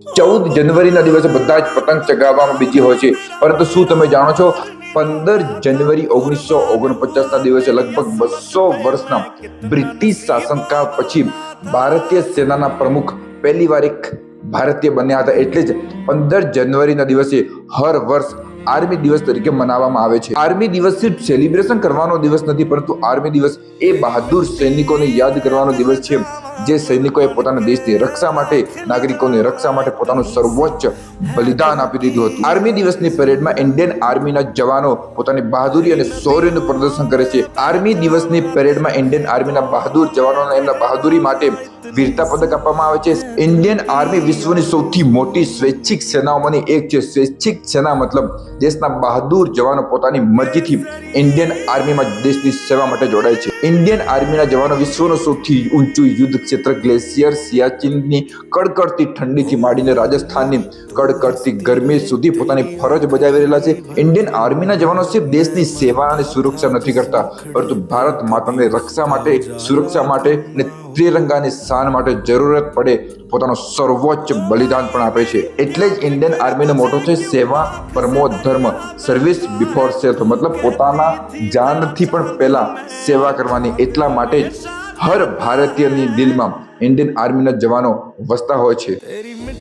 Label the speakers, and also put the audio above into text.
Speaker 1: ચૌદ જનવરીના દિવસે બધા જ પતંગ ચગાવવામાં બીજી હોય છે. પરંતુ શું તમે જાણો છો? પંદર જનવરી ઓગણીસો ઓગણપચાસના દિવસે લગભગ બસો વર્ષના બ્રિટિશ શાસનકાળ પછી ભારતીય સેનાના પ્રમુખ પહેલી વાર એક ભારતીય બન્યા હતા. એટલે જ પંદર જનવરીના દિવસે હર વર્ષ આર્મી દિવસ તરીકે મનાવવામાં આવે છે. આર્મી દિવસ સિર્ફ સેલિબ્રેશન કરવાનો દિવસ નથી, પરંતુ આર્મી દિવસ એ બહાદુર સૈનિકોને યાદ કરવાનો દિવસ છે. જે સૈનિકોએ પોતાના દેશની રક્ષા માટે, નાગરિકોની રક્ષા માટે પોતાનું સર્વોચ્ચ બલિદાન આપી દીધું હતું. આર્મી દિવસની પરેડમાં ઇન્ડિયન આર્મીના જવાનો પોતાની બહાદુરી અને શૌર્યનું પ્રદર્શન કરે છે. આર્મી દિવસની પરેડમાં ઇન્ડિયન આર્મીના બહાદુર જવાનો એમના બહાદુરી માટે વીરતા પદક આપવામાં આવે છે. ઇન્ડિયન આર્મી વિશ્વની સૌથી મોટી સ્વૈચ્છિક સેનાઓમાંની એક છે. સ્વૈચ્છિક સેના મતલબ દેશના બહાદુર જવાનો પોતાની મરજીથી ઇન્ડિયન આર્મીમાં દેશની સેવા માટે જોડાય છે. ઇન્ડિયન આર્મીના જવાનો વિશ્વનું સૌથી ઊંચું યુદ્ધ ક્ષેત્ર ગ્લેશિયર સિયાચિનની કડકડતી ઠંડીથી માંડીને રાજસ્થાનની કડકડતી ગરમી સુધી પોતાની ફરજ બજાવી રહેલા છે. ઇન્ડિયન આર્મીના જવાનો સિર્ફ દેશની સેવા અને સુરક્ષા નથી કરતા, પરંતુ ભારત માતાની રક્ષા માટે, સુરક્ષા માટે અને ત્રિરંગાની શાન માટે જરૂરત પડે પોતાનું સર્વોચ્ચ બલિદાન પણ આપે છે. એટલે જ ઇન્ડિયન આર્મીનો મોટો છે સેવા, પરમો ધર્મ સર્વિસ બિફોર સેલ્ફ મતલબ પોતાના જાનથી પણ પહેલાં સેવા કરવાની. એટલા માટે જ હર ભારતીયની દિલમાં ઇન્ડિયન આર્મીના જવાનો વસતા હોય છે.